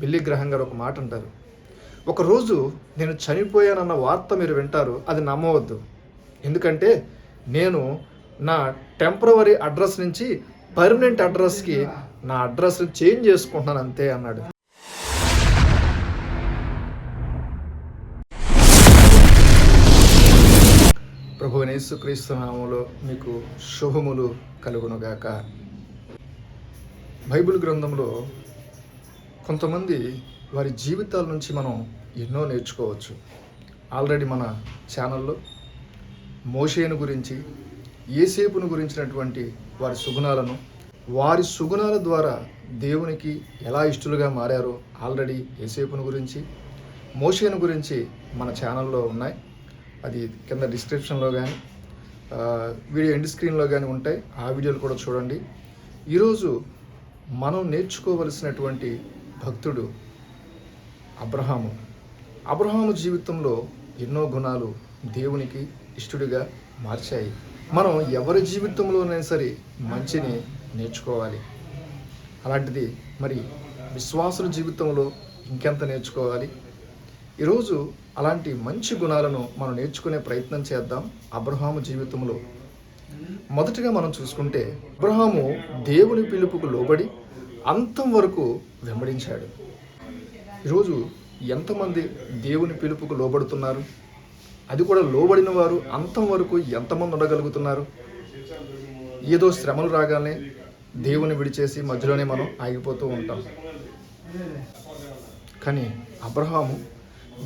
బిల్లి గ్రహం గారు ఒక మాట అంటారు. ఒకరోజు నేను చనిపోయానన్న వార్త మీరు వింటారు అది నమ్మవద్దు. ఎందుకంటే నేను నా టెంపరవరీ అడ్రస్ నుంచి పర్మనెంట్ అడ్రస్కి నా అడ్రస్ చేంజ్ చేసుకుంటున్నాను అంతే అన్నాడు. ప్రభు నేసుక్రీస్తు నామంలో మీకు శుభములు కలుగునుగాక. బైబిల్ గ్రంథంలో కొంతమంది వారి జీవితాల నుంచి మనం ఎన్నో నేర్చుకోవచ్చు. ఆల్రెడీ మన ఛానల్లో మోషేను గురించి ఏసేపును గురించినటువంటి వారి సుగుణాలను వారి సుగుణాల ద్వారా దేవునికి ఎలా ఇష్టలుగా మారారో ఆల్రెడీ ఏసేపును గురించి మోషేను గురించి మన ఛానల్లో ఉన్నాయి. అది కింద డిస్క్రిప్షన్లో కానీ వీడియో ఎండ్ స్క్రీన్లో కానీ ఉంటాయి. ఆ వీడియోలు కూడా చూడండి. ఈరోజు మనం నేర్చుకోవలసినటువంటి భక్తుడు అబ్రహాము. అబ్రహాము జీవితంలో ఎన్నో గుణాలు దేవునికి ఇష్టడిగా మార్చాయి. మనం ఎవరి జీవితంలోనైనా సరే మంచిని నేర్చుకోవాలి. అలాంటిది మరి విశ్వాసుల జీవితంలో ఇంకెంత నేర్చుకోవాలి? ఈరోజు అలాంటి మంచి గుణాలను మనం నేర్చుకునే ప్రయత్నం చేద్దాం అబ్రహాము జీవితంలో. మొదటగా మనం చూసుకుంటే అబ్రహాము దేవుని పిలుపుకు లోబడి అంతం వరకు వెంబడించాడు. ఈరోజు ఎంతమంది దేవుని పిలుపుకు లోబడుతున్నారు? అది కూడా లోబడిన వారు అంతం వరకు ఎంతమంది ఉండగలుగుతున్నారు? ఏదో శ్రమలు రాగానే దేవుని విడిచేసి మధ్యలోనే మనం ఆగిపోతూ ఉంటాం. కానీ అబ్రహాము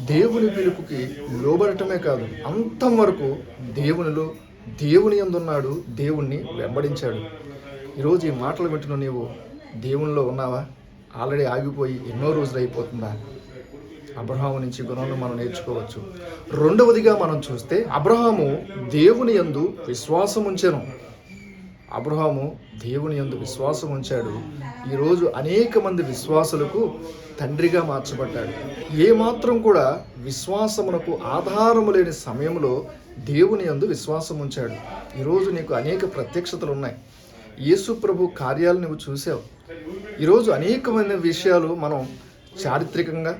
దేవుని పిలుపుకి లోబడటమే కాదు అంతం వరకు దేవునిలో దేవుని ఎందున్నాడు? దేవుణ్ణి వెంబడించాడు. ఈరోజు ఈ మాటలు వింటున్న నీవు దేవునిలో ఉన్నావా? ఆల్రెడీ ఆగిపోయి ఎన్నో రోజులు అయిపోతుందా? అబ్రహాము నుంచి గుణాలను మనం నేర్చుకోవచ్చు. రెండవదిగా మనం చూస్తే అబ్రహాము దేవుని యందు విశ్వాసం ఉంచెను. అబ్రహాము దేవుని యందు విశ్వాసం ఉంచాడు. ఈరోజు అనేక మంది విశ్వాసులకు తండ్రిగా మార్చబడ్డాడు. ఏ మాత్రం కూడా విశ్వాసమునకు ఆధారము లేని సమయంలో దేవుని యందు విశ్వాసం ఉంచాడు. ఈరోజు నీకు అనేక ప్రత్యక్షతలు ఉన్నాయి. యేసు ప్రభు కార్యాలు నువ్వు చూసావు. ఈరోజు అనేకమైన విషయాలు మనం చారిత్రకంగా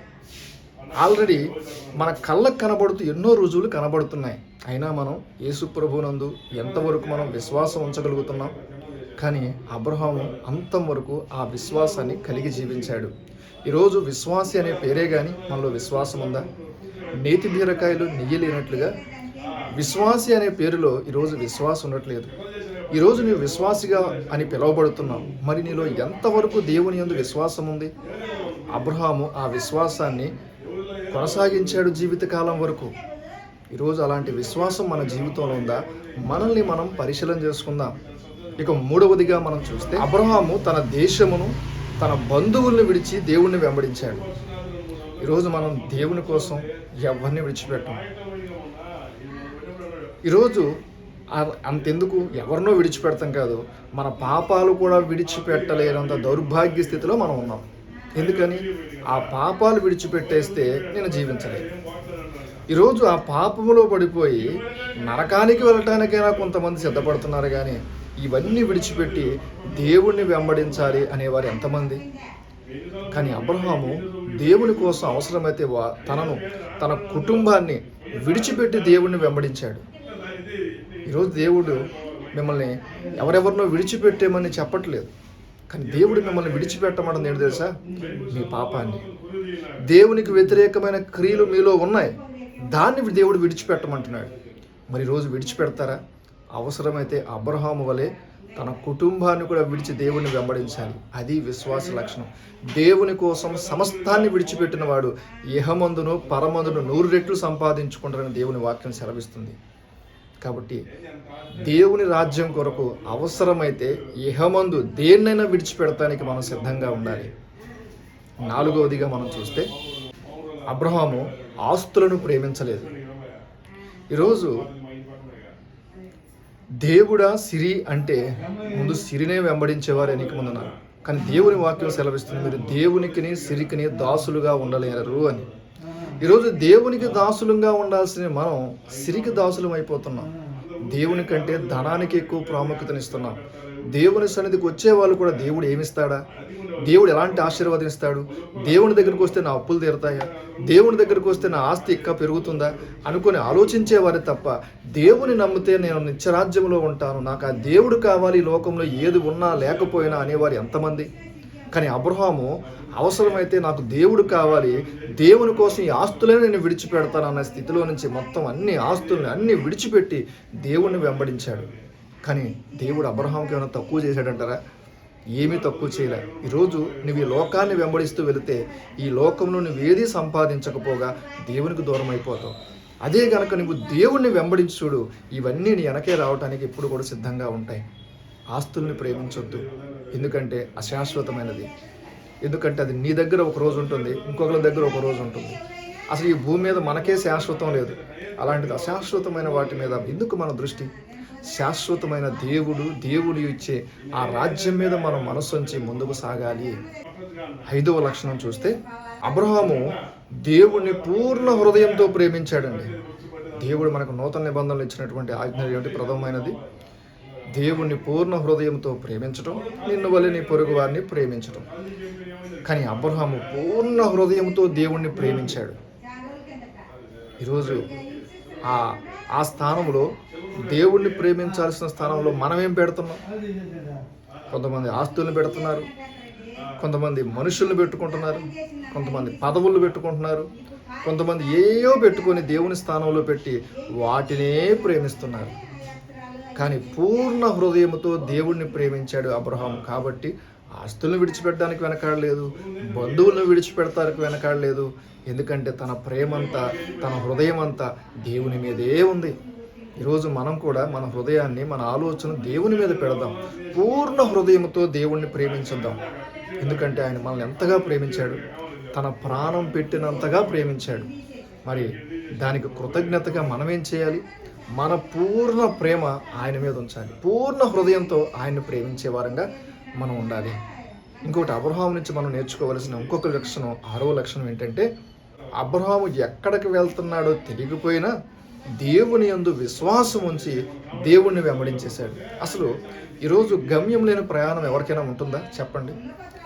ఆల్రెడీ మన కళ్ళకు కనబడుతూ ఎన్నో రుజువులు కనబడుతున్నాయి. అయినా మనం యేసు ప్రభునందు ఎంతవరకు మనం విశ్వాసం ఉంచగలుగుతున్నాం? కానీ అబ్రహాము అంతం వరకు ఆ విశ్వాసాన్ని కలిగి జీవించాడు. ఈరోజు విశ్వాసి అనే పేరే కానీ మనలో విశ్వాసం ఉందా? నేతి బీరకాయలు నెయ్యి లేనట్లుగా విశ్వాసి అనే పేరులో ఈరోజు విశ్వాసం ఉండట్లేదు. ఈరోజు నీవు విశ్వాసిగా అని పిలువబడుతున్నావు. మరి నీలో ఎంతవరకు దేవుని యందు విశ్వాసం ఉంది? అబ్రహాము ఆ విశ్వాసాన్ని కొనసాగించాడు జీవితకాలం వరకు. ఈరోజు అలాంటి విశ్వాసం మన జీవితంలో ఉందా? మనల్ని మనం పరిశీలన చేసుకుందాం. ఇక మూడవదిగా మనం చూస్తే అబ్రహాము తన దేశమును తన బంధువుల్ని విడిచి దేవుణ్ణి వెంబడించాడు. ఈరోజు మనం దేవుని కోసం ఎవరిని విడిచిపెట్టాం? ఈరోజు అంతెందుకు? ఎవరినో విడిచిపెడతాం కాదు. మన పాపాలు కూడా విడిచిపెట్టలేనంత దౌర్భాగ్య స్థితిలో మనం ఉన్నాం. ఎందుకని? ఆ పాపాలు విడిచిపెట్టేస్తే నేను జీవించలేను. ఈరోజు ఆ పాపములో పడిపోయి నరకానికి వెళ్ళటానికైనా కొంతమంది సిద్ధపడుతున్నారు కానీ ఇవన్నీ విడిచిపెట్టి దేవుణ్ణి వెంబడించాలి అనేవారు ఎంతమంది? కానీ అబ్రహాము దేవుని కోసం అవసరమైతే వా- తనను తన కుటుంబాన్ని విడిచిపెట్టి దేవుణ్ణి వెంబడించాడు. ఈరోజు దేవుడు మిమ్మల్ని ఎవరెవరినో విడిచిపెట్టేమని చెప్పట్లేదు. కానీ దేవుడు మిమ్మల్ని విడిచిపెట్టమన్నది ఏంటి తెలుసా? మీ పాపాన్ని. దేవునికి వ్యతిరేకమైన క్రియలు మీలో ఉన్నాయి. దాన్ని దేవుడు విడిచిపెట్టమంటున్నాడు. మరి రోజు విడిచిపెడతారా? అవసరమైతే అబ్రహాము వలె తన కుటుంబాన్ని కూడా విడిచి దేవుని వెంబడించాలి. అది విశ్వాస లక్షణం. దేవుని కోసం సమస్తాన్ని విడిచిపెట్టిన వాడు ఇహమందును పరమందును నూరు రెట్లు సంపాదించుకుంటారని దేవుని వాక్యం సెలవిస్తుంది. కాబట్టి దేవుని రాజ్యం కొరకు అవసరమైతే ఇహమందు దేన్నైనా విడిచిపెడతానికి మనం సిద్ధంగా ఉండాలి. నాలుగవదిగా మనం చూస్తే అబ్రహాము ఆస్తులను ప్రేమించలేదు. ఈరోజు దేవుడా సిరి అంటే ముందు సిరినే వెంబడించేవారు ఎన్నిక ముందున్నారు కానీ దేవుని వాక్యం సెలవిస్తుంది మీరు దేవునికిని సిరికిని దాసులుగా ఉండలేరు అని. ఈరోజు దేవునికి దాసులంగా ఉండాల్సిన మనం సిరికి దాసులం అయిపోతున్నాం. దేవుని కంటే ధనానికి ఎక్కువ ప్రాముఖ్యతనిస్తున్నాం దేవుని సన్నిధికి వచ్చే వాళ్ళు కూడా దేవుడు ఏమిస్తాడా? దేవుడు ఎలాంటి ఆశీర్వదిస్తాడు దేవుని దగ్గరికి వస్తే నా అప్పులు తీరుతాయా? దేవుని దగ్గరికి వస్తే నా ఆస్తి ఇంకా పెరుగుతుందా? అనుకొని ఆలోచించేవారే తప్ప దేవుని నమ్మితే నేను నిత్యరాజ్యంలో ఉంటాను. నాకు ఆ దేవుడు కావాలి లోకంలో ఏది ఉన్నా లేకపోయినా అనేవారు ఎంతమంది? కానీ అబ్రహాము అవసరమైతే నాకు దేవుడు కావాలి దేవుని కోసం ఈ ఆస్తులే నేను విడిచిపెడతాను అన్న స్థితిలో నుంచి మొత్తం అన్ని ఆస్తుల్ని అన్ని విడిచిపెట్టి దేవుణ్ణి వెంబడించాడు. కానీ దేవుడు అబ్రహాంకి ఏమైనా తక్కువ చేశాడంటారా? ఏమీ తక్కువ చేయలే. ఈరోజు నువ్వు ఈ లోకాన్ని వెంబడిస్తూ వెళితే ఈ లోకంలో నువ్వు సంపాదించకపోగా దేవునికి దూరం అయిపోతావు. అదే గనక నువ్వు దేవుణ్ణి వెంబడించి చూడు ఇవన్నీ నీ వెనకే రావడానికి ఎప్పుడు కూడా సిద్ధంగా ఉంటాయి. ఆస్తుల్ని ప్రేమించొద్దు. ఎందుకంటే అశాశ్వతమైనది. ఎందుకంటే అది నీ దగ్గర ఒక రోజు ఉంటుంది ఇంకొకరి దగ్గర ఒక రోజు ఉంటుంది. అసలు ఈ భూమి మీద మనకే శాశ్వతం లేదు. అలాంటిది అశాశ్వతమైన వాటి మీద ఎందుకు మన దృష్టి? శాశ్వతమైన దేవుడు దేవుడు ఇచ్చే ఆ రాజ్యం మీద మనం మనసు ఉంచి ముందుకు సాగాలి. ఐదవ లక్షణం చూస్తే అబ్రహాము దేవుణ్ణి పూర్ణ హృదయంతో ప్రేమించాడండి. దేవుడు మనకు నూతన నిబంధనలు ఇచ్చినటువంటి ఆజ్ఞ ఏమిటి ప్రథమమైనది దేవుణ్ణి పూర్ణ హృదయంతో ప్రేమించటం నిన్ను వల్ల నీ పొరుగు వారిని ప్రేమించటం. కానీ అబ్రహాము పూర్ణ హృదయంతో దేవుణ్ణి ప్రేమించాడు. ఈరోజు ఆ ఆ స్థానంలో దేవుణ్ణి ప్రేమించాల్సిన స్థానంలో మనం ఏం పెడుతున్నాం? కొంతమంది ఆస్తులను పెడుతున్నారు కొంతమంది మనుషుల్ని పెట్టుకుంటున్నారు కొంతమంది పదవులు పెట్టుకుంటున్నారు కొంతమంది ఏయో పెట్టుకొని దేవుని స్థానంలో పెట్టి వాటినే ప్రేమిస్తున్నారు. కానీ పూర్ణ హృదయంతో దేవుణ్ణి ప్రేమించాడు అబ్రహాం. కాబట్టి ఆస్తులను విడిచిపెట్టడానికి వెనకాడలేదు బంధువులను విడిచిపెడతానికి వెనకాడలేదు. ఎందుకంటే తన ప్రేమంతా తన హృదయం అంతా దేవుని మీదే ఉంది. ఈరోజు మనం కూడా మన హృదయాన్ని మన ఆలోచన దేవుని మీద పెడదాం. పూర్ణ హృదయంతో దేవుణ్ణి ప్రేమించుద్దాం ఎందుకంటే ఆయన మనల్ని ఎంతగా ప్రేమించాడు? తన ప్రాణం పెట్టినంతగా ప్రేమించాడు. మరి దానికి కృతజ్ఞతగా మనం ఏం చేయాలి? మన పూర్ణ ప్రేమ ఆయన మీద ఉంచాలి. పూర్ణ హృదయంతో ఆయన్ని ప్రేమించే వారంగా మనం ఉండాలి. ఇంకొకటి అబ్రహాం నుంచి మనం నేర్చుకోవలసిన ఇంకొక లక్షణం ఆరో లక్షణం ఏంటంటే అబ్రహాము ఎక్కడికి వెళ్తున్నాడో తెలియకపోయినా దేవుని యందు విశ్వాసం ఉంచి దేవుణ్ణి వెంబడించేశాడు. అసలు ఈరోజు గమ్యం లేని ప్రయాణం ఎవరికైనా ఉంటుందా? చెప్పండి.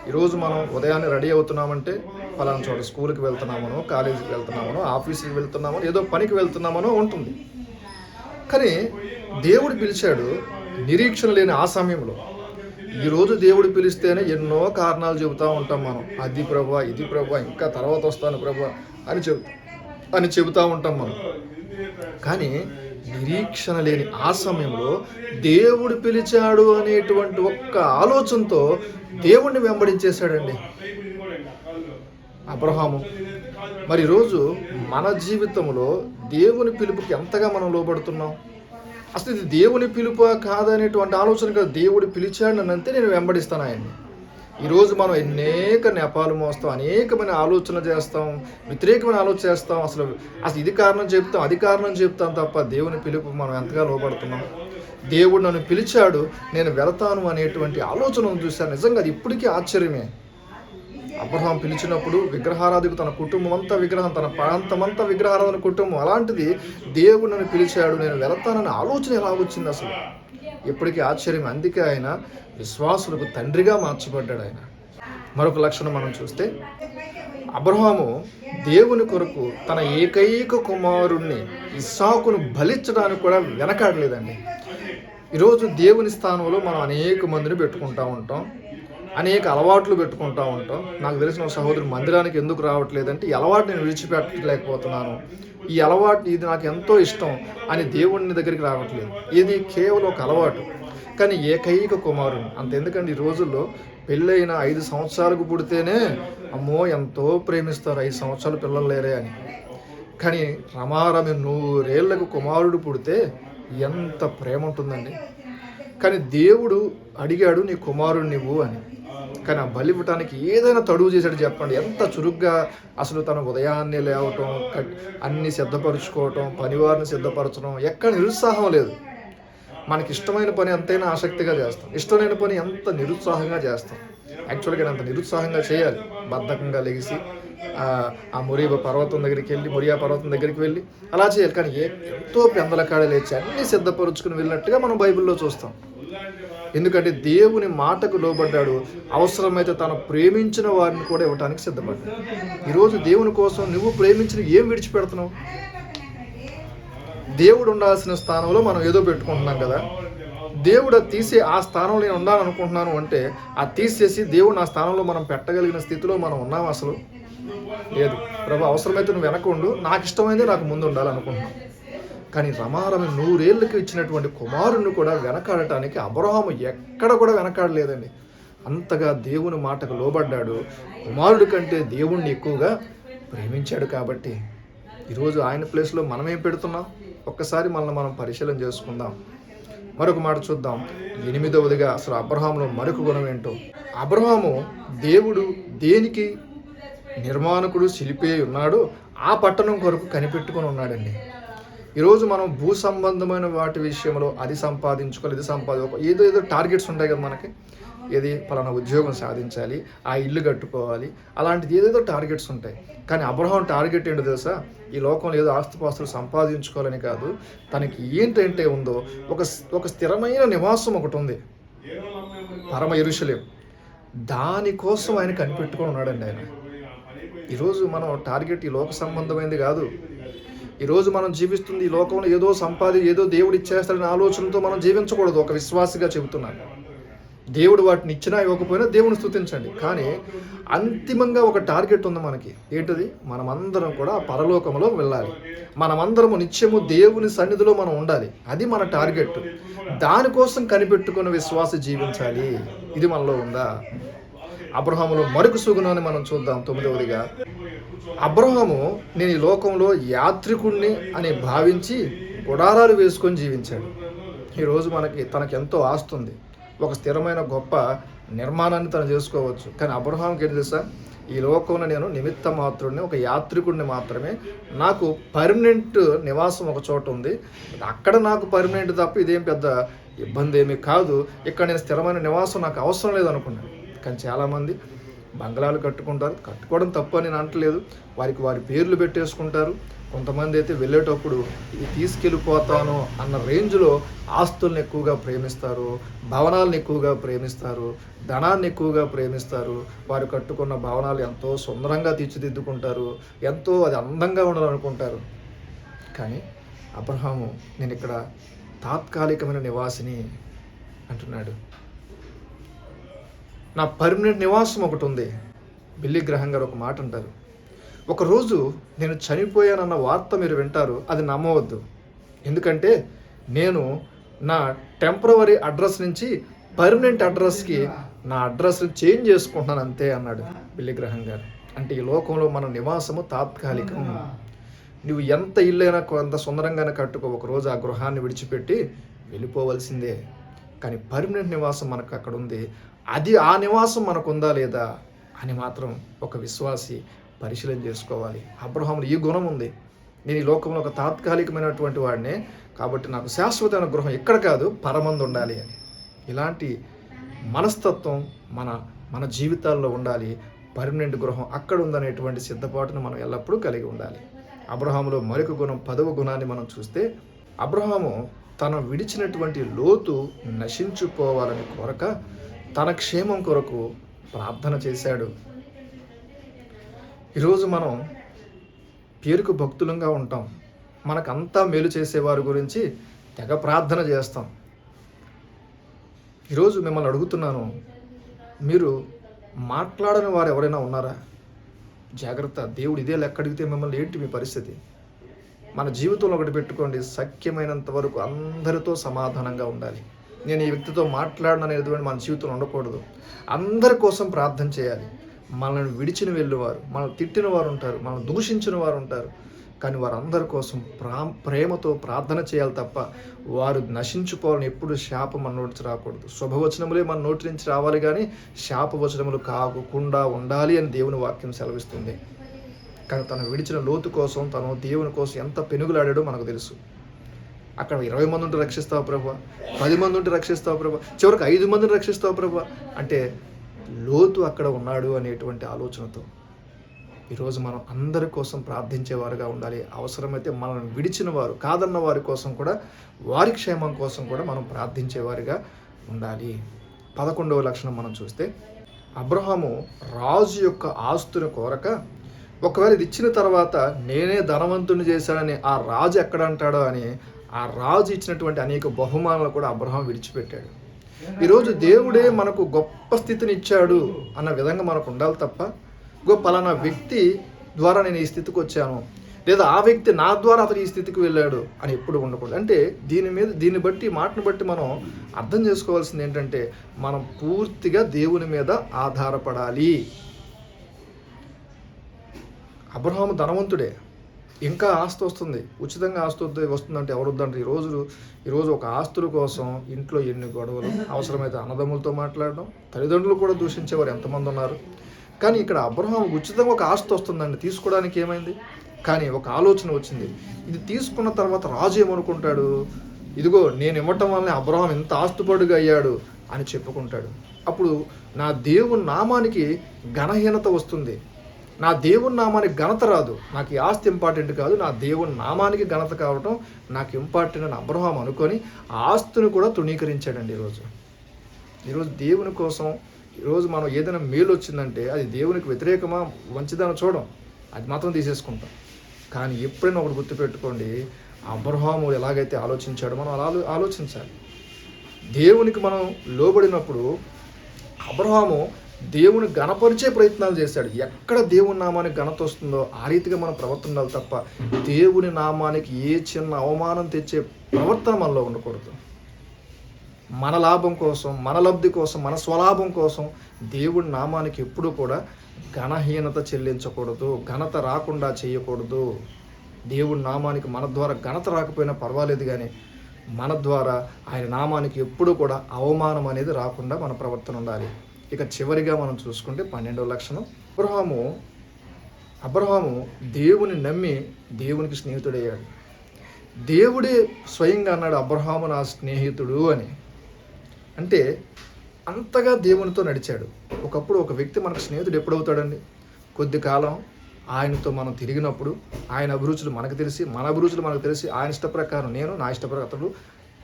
ఈరోజు మనం ఉదయాన్నే రెడీ అవుతున్నామంటే ఫలానా చోట స్కూల్కి వెళ్తున్నామనో కాలేజీకి వెళ్తున్నామనో ఆఫీస్కి వెళ్తున్నామనో ఏదో పనికి వెళ్తున్నామనో ఉంటుంది. కానీ దేవుడు పిలిచాడు నిరీక్షణ లేని ఆ సమయంలో. ఈరోజు దేవుడు పిలిస్తేనే ఎన్నో కారణాలు చెబుతూ ఉంటాం మనం. అది ప్రభా ఇది ప్రభా ఇంకా తర్వాత వస్తాను ప్రభా అని చెబు అని చెబుతూ ఉంటాం మనం. కానీ నిరీక్షణ లేని ఆ సమయంలో దేవుడు పిలిచాడు అనేటువంటి ఒక్క ఆలోచనతో దేవుణ్ణి వెంబడించేశాడండి అబ్రహాము. మరి రోజు మన జీవితంలో దేవుని పిలుపుకి ఎంతగా మనం లోబడుతున్నాం? అసలు ఇది దేవుని పిలుపా కాదనేటువంటి ఆలోచన కదా దేవుడు పిలిచాడు నన్ను అంతే నేను వెంబడిస్తాను ఆయన్ని. ఈరోజు మనం అనేక నెపాలు మోస్తాం అనేకమైన ఆలోచనలు చేస్తాం వ్యతిరేకమైన ఆలోచన చేస్తాం. అసలు అసలు ఇది కారణం చెప్తాం అది కారణం చెప్తాం తప్ప దేవుని పిలుపు మనం ఎంతగా లోపడుతున్నాం దేవుడు నన్ను పిలిచాడు నేను వెళతాను అనేటువంటి ఆలోచనను చూశాను. నిజంగా అది ఇప్పటికీ ఆశ్చర్యమే. అబ్రహాం పిలిచినప్పుడు విగ్రహారాధకు తన కుటుంబం అంతా విగ్రహం తన ప్రాంతమంతా విగ్రహారాధన కుటుంబం. అలాంటిది దేవుడు నన్ను పిలిచాడు నేను వెళతానని ఆలోచన ఎలా వచ్చింది అసలు? ఇప్పటికీ ఆశ్చర్యం. అందుకే ఆయన విశ్వాసులకు తండ్రిగా మార్చబడ్డాడు ఆయన. మరొక లక్షణం మనం చూస్తే అబ్రహాము దేవుని కొరకు తన ఏకైక కుమారుణ్ణి ఇస్సాకును బలిచ్చడానికి కూడా వెనకాడలేదండి. ఈరోజు దేవుని స్థానంలో మనం అనేక మందిని పెట్టుకుంటా ఉంటాం అనేక అలవాట్లు పెట్టుకుంటా ఉంటాం. నాకు తెలిసిన సహోదరు మందిరానికి ఎందుకు రావట్లేదంటే ఈ అలవాటు నేను విడిచిపెట్టలేకపోతున్నాను. ఈ అలవాటు ఇది నాకు ఎంతో ఇష్టం అని దేవుని దగ్గరికి రావట్లేదు. ఇది కేవలం ఒక అలవాటు. కానీ ఏకైక కుమారుడు. అంత ఎందుకంటే ఈ రోజుల్లో పెళ్ళైన ఐదు సంవత్సరాలకు పుడితేనే అమ్మో ఎంతో ప్రేమిస్తారు. ఐదు సంవత్సరాలు పిల్లలు లేరే అని. కానీ రమారమి నూరేళ్ళకు కుమారుడు పుడితే ఎంత ప్రేమ ఉంటుందండి? కానీ దేవుడు అడిగాడు నీ కుమారుడు నువ్వు అని. కానీ ఆ బలి ఇవ్వటానికి ఏదైనా తడువు చేశాడు చెప్పండి. ఎంత చురుగ్గా అసలు తన ఉదయాన్నే లేవటం అన్ని సిద్ధపరచుకోవటం పనివారిని సిద్ధపరచడం ఎక్కడ నిరుత్సాహం లేదు. మనకి ఇష్టమైన పని ఎంతైనా ఆసక్తిగా చేస్తాం. ఇష్టమైన పని ఎంత నిరుత్సాహంగా చేస్తాం. యాక్చువల్గా నేను అంత నిరుత్సాహంగా చేయాలి. బద్ధకంగా లెగిసి ఆ, ఆ మురియా పర్వతం దగ్గరికి వెళ్ళి మురియా పర్వతం దగ్గరికి వెళ్ళి అలా చేయాలి. కానీ ఎంతో పెందల కాడ లేచి అన్ని సిద్ధపరుచుకుని వెళ్ళినట్టుగా మనం బైబిల్లో చూస్తాం. ఎందుకంటే దేవుని మాటకు లోబడ్డాడు. అవసరమైతే తను ప్రేమించిన వారిని కూడా ఇవ్వటానికి సిద్ధపడ్డాడు. ఈరోజు దేవుని కోసం నువ్వు ప్రేమించిన ఏం విడిచిపెడుతున్నావు? దేవుడు ఉండాల్సిన స్థానంలో మనం ఏదో పెట్టుకుంటున్నాం కదా. దేవుడు అది ఆ స్థానంలో నేను ఉండాలనుకుంటున్నాను అంటే అది తీసేసి దేవుడు నా స్థానంలో మనం పెట్టగలిగిన స్థితిలో మనం ఉన్నాం అసలు? లేదు. ప్రభు అవసరమైతే నువ్వు వెనక ఉండు. నాకు ఇష్టమైందే నాకు ముందు ఉండాలనుకుంటున్నాను కానీ రమారమి నూరేళ్ళకి ఇచ్చినటువంటి కుమారుణ్ణి కూడా వెనకాడటానికి అబ్రహాము ఎక్కడ కూడా వెనకాడలేదండి. అంతగా దేవుని మాటకు లోబడ్డాడు. కుమారుడి కంటే దేవుణ్ణి ఎక్కువగా ప్రేమించాడు కాబట్టి. ఈరోజు ఆయన ప్లేస్లో మనం ఏం పెడుతున్నాం? ఒక్కసారి మనల్ని మనం పరిశీలన చేసుకుందాం. మరొక మాట చూద్దాం. ఎనిమిదవదిగా అసలు అబ్రహాంలో మరొక గుణం ఏంటో? అబ్రహాము దేవుడు దేనికి నిర్మాణకుడు శిల్పి ఉన్నాడు ఆ పట్టణం కొరకు కనిపెట్టుకొని ఉన్నాడండి. ఈరోజు మనం భూ సంబంధమైన వాటి విషయంలో అది సంపాదించుకోవాలి ఇది సంపాదించుకోవాలి ఏదో ఏదో టార్గెట్స్ ఉంటాయి కదా మనకి. ఏది పలానా ఉద్యోగం సాధించాలి ఆ ఇల్లు కట్టుకోవాలి అలాంటిది ఏదేదో టార్గెట్స్ ఉంటాయి. కానీ అబ్రహం టార్గెట్ ఏంటో తెలుసా? ఈ లోకంలో ఏదో ఆస్తిపాస్తులు సంపాదించుకోవాలని కాదు. తనకి ఏంటంటే ఉందో ఒక ఒక స్థిరమైన నివాసం ఒకటి ఉంది. పరమ ఎరుషలేం. దానికోసం ఆయన కనిపెట్టుకొని ఉన్నాడండి ఆయన. ఈరోజు మనం టార్గెట్ ఈ లోక సంబంధమైనది కాదు. ఈరోజు మనం జీవిస్తుంది ఈ లోకంలో ఏదో సంపాది ఏదో దేవుడు ఇచ్చేస్తాడనే ఆలోచనతో మనం జీవించకూడదు ఒక విశ్వాసిగా చెబుతున్నాను. దేవుడు వాటిని ఇచ్చినా ఇవ్వకపోయినా దేవుని స్థుతించండి కానీ అంతిమంగా ఒక టార్గెట్ ఉంది మనకి. ఏంటిది? మనమందరం కూడా పరలోకంలో వెళ్ళాలి. మనమందరము నిత్యము దేవుని సన్నిధిలో మనం ఉండాలి. అది మన టార్గెట్. దానికోసం కనిపెట్టుకున్న విశ్వాస జీవించాలి. ఇది మనలో ఉందా? అబ్రహాములో మరొక సుగుణాన్ని మనం చూద్దాం. తొమ్మిదవదిగా అబ్రహము నేను ఈ లోకంలో యాత్రికుణ్ణి అని భావించి గుడారాలు వేసుకొని జీవించాడు. ఈరోజు మనకి తనకు ఎంతో ఆస్తుంది. ఒక స్థిరమైన గొప్ప నిర్మాణాన్ని తను చేసుకోవచ్చు. కానీ అబ్రహాంకి ఏంటి తెలుసా? ఈ లోకంలో నేను నిమిత్త మాత్రుడిని ఒక యాత్రికుడిని మాత్రమే. నాకు పర్మనెంట్ నివాసం ఒక చోట ఉంది. అక్కడ నాకు పర్మనెంట్ తప్ప ఇదేం పెద్ద ఇబ్బంది ఏమీ కాదు. ఇక్కడ నేను స్థిరమైన నివాసం నాకు అవసరం లేదు అనుకున్నాను కానీ చాలామంది బంగ్లాలు కట్టుకుంటారు. కట్టుకోవడం తప్పు అని నేను అనట్లేదు. వారికి వారి పేర్లు పెట్టేసుకుంటారు. కొంతమంది అయితే వెళ్ళేటప్పుడు ఇది తీసుకెళ్ళిపోతాను అన్న రేంజ్లో ఆస్తుల్ని ఎక్కువగా ప్రేమిస్తారు. భవనాలను ఎక్కువగా ప్రేమిస్తారు. ధనాన్ని ఎక్కువగా ప్రేమిస్తారు. వారు కట్టుకున్న భవనాలు ఎంతో సుందరంగా తీర్చిదిద్దుకుంటారు. ఎంతో అది అందంగా ఉండాలనుకుంటారు. కానీ అబ్రహాము నేను ఇక్కడ తాత్కాలికమైన నివాసిని అంటున్నాడు. నా పర్మనెంట్ నివాసం ఒకటి ఉంది. బిల్లి గ్రహం గారు ఒక మాట అంటారు. ఒకరోజు నేను చనిపోయానన్న వార్త మీరు వింటారు అది నమ్మవద్దు. ఎందుకంటే నేను నా టెంపరవరీ అడ్రస్ నుంచి పర్మనెంట్ అడ్రస్కి నా అడ్రస్ చేంజ్ చేసుకుంటున్నాను అంతే అన్నాడు బిల్లి గ్రహం గారు. అంటే ఈ లోకంలో మన నివాసము తాత్కాలికం. నువ్వు ఎంత ఇల్లైనా కొంత సుందరంగానే కట్టుకో ఒకరోజు ఆ గృహాన్ని విడిచిపెట్టి వెళ్ళిపోవలసిందే. కానీ పర్మనెంట్ నివాసం మనకు అక్కడ ఉంది. అది ఆ నివాసం మనకు ఉందా లేదా అని మాత్రం ఒక విశ్వాసి పరిశీలన చేసుకోవాలి. అబ్రహాములు ఈ గుణం ఉంది. నేను ఈ లోకంలో ఒక తాత్కాలికమైనటువంటి వాడినే కాబట్టి నాకు శాశ్వతమైన గృహం ఎక్కడ కాదు పరమందు ఉండాలి అని. ఇలాంటి మనస్తత్వం మన మన జీవితాల్లో ఉండాలి. పర్మనెంట్ గృహం అక్కడ ఉందనేటువంటి సిద్ధపాటును మనం ఎల్లప్పుడూ కలిగి ఉండాలి. అబ్రహాములో మరొక గుణం పదవ గుణాన్ని మనం చూస్తే అబ్రహాము తన విడిచినటువంటి లోతు నశించుకోవాలని కోరక తన క్షేమం కొరకు ప్రార్థన చేశాడు. ఈరోజు మనం పేరుకు భక్తులంగా ఉంటాం. మనకంతా మేలు చేసేవారి గురించి తెగ ప్రార్థన చేస్తాం. ఈరోజు మిమ్మల్ని అడుగుతున్నాను మీరు మాట్లాడని వారు ఎవరైనా ఉన్నారా? జాగ్రత్త దేవుడు ఇదే లెక్క అడిగితే మిమ్మల్ని ఏంటి మీ పరిస్థితి? మన జీవితంలో ఒకటి పెట్టుకోండి సఖ్యమైనంత వరకు అందరితో సమాధానంగా ఉండాలి. నేను ఈ వ్యక్తితో మాట్లాడననేది మన జీవితంలో ఉండకూడదు. అందరి కోసం ప్రార్థన చేయాలి. మనల్ని విడిచిన వెళ్ళేవారు మనల్ని తిట్టిన వారు ఉంటారు మనల్ని దూషించిన వారు ఉంటారు. కానీ వారందరి కోసం ప్రా ప్రేమతో ప్రార్థన చేయాలి తప్ప వారు నశించుకోవాలని ఎప్పుడు శాపం మన నోటి రాకూడదు. శుభవచనములే మన నోటి నుంచి రావాలి కానీ శాపవచనములు కాకుండా ఉండాలి అని దేవుని వాక్యం సెలవిస్తుంది. కానీ తను విడిచిన లోతు కోసం తను దేవుని కోసం ఎంత పెనుగులాడాడో మనకు తెలుసు. అక్కడ ఇరవై మంది ఉంటే రక్షిస్తావు ప్రభా? పది మంది ఉంటే రక్షిస్తావు ప్రభా? చివరికి ఐదు మందిని రక్షిస్తావు ప్రభా? అంటే లోతు అక్కడ ఉన్నాడు అనేటువంటి ఆలోచనతో ఈరోజు మనం అందరి కోసం ప్రార్థించేవారుగా ఉండాలి. అవసరమైతే మనల్ని విడిచిన వారు కాదన్న వారి కోసం కూడా వారి క్షేమం కోసం కూడా మనం ప్రార్థించేవారిగా ఉండాలి. పదకొండవ లక్షణం మనం చూస్తే అబ్రహాము రాజు యొక్క ఆస్తుని కోరక ఒకవేళ ఇది ఇచ్చిన తర్వాత నేనే ధనవంతుని చేశానని ఆ రాజు ఎక్కడ అంటాడో అని ఆ రాజు ఇచ్చినటువంటి అనేక బహుమానాలు కూడా అబ్రహాం విడిచిపెట్టాడు. ఈరోజు దేవుడే మనకు గొప్ప స్థితిని ఇచ్చాడు అన్న విధంగా మనకు ఉండాలి తప్ప గో పలానా వ్యక్తి ద్వారా నేను ఈ స్థితికి వచ్చాను లేదా ఆ వ్యక్తి నా ద్వారా అతను ఈ స్థితికి వెళ్ళాడు అని ఎప్పుడు ఉండకూడదు. అంటే దీని మీద దీన్ని బట్టి మాటను బట్టి మనం అర్థం చేసుకోవాల్సింది ఏంటంటే మనం పూర్తిగా దేవుని మీద ఆధారపడాలి. అబ్రహాము ధనవంతుడే. ఇంకా ఆస్తి వస్తుంది. ఉచితంగా ఆస్తి వద్ద- వస్తుందంటే ఎవరు వద్దంటారు ఈరోజు ఈరోజు ఒక ఆస్తుల కోసం ఇంట్లో ఎన్ని గొడవలు అవసరమైతే అన్నదమ్ములతో మాట్లాడడం తల్లిదండ్రులు కూడా దూషించేవారు ఎంతమంది ఉన్నారు? కానీ ఇక్కడ అబ్రహం ఉచితంగా ఒక ఆస్తి వస్తుందండి. తీసుకోవడానికి ఏమైంది? కానీ ఒక ఆలోచన వచ్చింది. ఇది తీసుకున్న తర్వాత రాజు ఏమనుకుంటాడు? ఇదిగో నేను ఇవ్వటం వల్లనే అబ్రహం ఇంత ఆస్తుపడుగా అయ్యాడు అని చెప్పుకుంటాడు. అప్పుడు నా దేవుని నామానికి ఘనహీనత వస్తుంది. నా దేవుని నామానికి ఘనత రాదు. నాకు ఈ ఆస్తి ఇంపార్టెంట్ కాదు. నా దేవుని నామానికి ఘనత కావటం నాకు ఇంపార్టెంట్ అని అబ్రహాం అనుకొని ఆస్తును ఆస్తిని కూడా తృణీకరించాడండి ఈరోజు. ఈరోజు దేవుని కోసం ఈరోజు మనం ఏదైనా మేలు వచ్చిందంటే అది దేవునికి వ్యతిరేకమా? మంచిదని చూడం. అది మాత్రం తీసేసుకుంటాం. కానీ ఎప్పుడైనా ఒకటి గుర్తుపెట్టుకోండి అబ్రహాము ఎలాగైతే ఆలోచించాడో మనం అలా ఆలోచించాలి. దేవునికి మనం లోబడినప్పుడు అబ్రహాము దేవుని గణపరిచే ప్రయత్నాలు చేశాడు. ఎక్కడ దేవుని నామానికి ఘనత వస్తుందో ఆ రీతిగా మనం ప్రవర్తన ఉండాలి తప్ప దేవుని నామానికి ఏ చిన్న అవమానం తెచ్చే ప్రవర్తన మనలో ఉండకూడదు. మన లాభం కోసం మన లబ్ధి కోసం మన స్వలాభం కోసం దేవుడి నామానికి ఎప్పుడూ కూడా ఘనహీనత చెల్లించకూడదు ఘనత రాకుండా చేయకూడదు. దేవుడి నామానికి మన ద్వారా ఘనత రాకపోయినా పర్వాలేదు కానీ మన ద్వారా ఆయన నామానికి ఎప్పుడూ కూడా అవమానం అనేది రాకుండా మన ప్రవర్తన ఉండాలి. ఇక చివరిగా మనం చూసుకుంటే పన్నెండవ లక్షణం. అబ్రహాము అబ్రహాము దేవుని నమ్మి దేవునికి స్నేహితుడయ్యాడు. దేవుడే స్వయంగా అన్నాడు అబ్రహాము నా స్నేహితుడు అని. అంటే అంతగా దేవునితో నడిచాడు. ఒకప్పుడు ఒక వ్యక్తి మనకు స్నేహితుడు ఎప్పుడవుతాడండి? కొద్ది కాలం ఆయనతో మనం తిరిగినప్పుడు ఆయన అభిరుచులు మనకు తెలిసి మన అభిరుచులు మనకు తెలిసి ఆయన ఇష్ట ప్రకారం నేను నా ఇష్ట ప్రకారం అతడు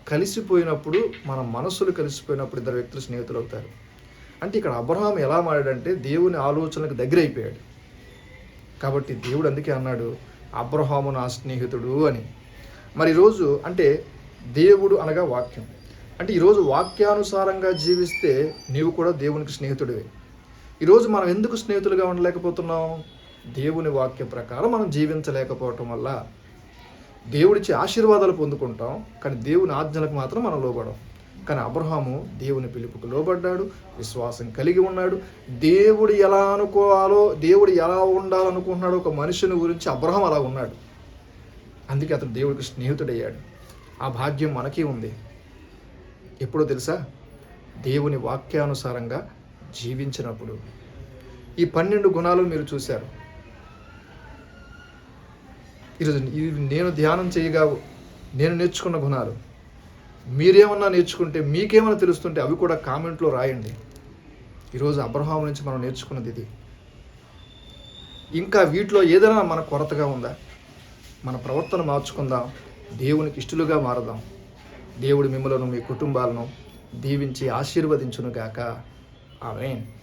కలిసిపోయినప్పుడు మన మనసులు కలిసిపోయినప్పుడు ఇద్దరు వ్యక్తులు స్నేహితులు అవుతారు అంటే ఇక్కడ అబ్రహాం ఎలా మారాడంటే దేవుని ఆలోచనలకు దగ్గర అయిపోయాడు కాబట్టి దేవుడు అందుకే అన్నాడు అబ్రహాము నా స్నేహితుడు అని. మరి ఈరోజు అంటే దేవుడు అనగా వాక్యం. అంటే ఈరోజు వాక్యానుసారంగా జీవిస్తే నీవు కూడా దేవునికి స్నేహితుడివే. ఈరోజు మనం ఎందుకు స్నేహితులుగా ఉండలేకపోతున్నాం? దేవుని వాక్య ప్రకారం మనం జీవించలేకపోవటం వల్ల. దేవుడిచ్చే ఆశీర్వాదాలు పొందుకుంటాం కానీ దేవుని ఆజ్ఞలకు మాత్రం మనం లోబడం కానీ అబ్రహాము దేవుని పిలుపుకు లోబడ్డాడు విశ్వాసం కలిగి ఉన్నాడు. దేవుడు ఎలా అనుకోవాలో దేవుడు ఎలా ఉండాలనుకుంటున్నాడో ఒక మనిషిని గురించి అబ్రహం అలా ఉన్నాడు. అందుకే అతను దేవుడికి స్నేహితుడయ్యాడు. ఆ భాగ్యం మనకి ఉంది. ఎప్పుడో తెలుసా? దేవుని వాక్యానుసారంగా జీవించినప్పుడు. ఈ పన్నెండు గుణాలు మీరు చూశారు. ఈరోజు నేను ధ్యానం చేయగా నేను నేర్చుకున్న గుణాలు. మీరేమన్నా నేర్చుకుంటే మీకేమైనా తెలుస్తుంటే అవి కూడా కామెంట్లో రాయండి. ఈరోజు అబ్రహాం నుంచి మనం నేర్చుకున్నది ఇది. ఇంకా వీటిలో ఏదైనా మన కొరతగా ఉందా? మన ప్రవర్తన మార్చుకుందాం. దేవునికి ఇష్టలుగా మారదాం. దేవుడు మిమ్మలను మీ కుటుంబాలను దీవించి ఆశీర్వదించునుగాక. ఆమెన్.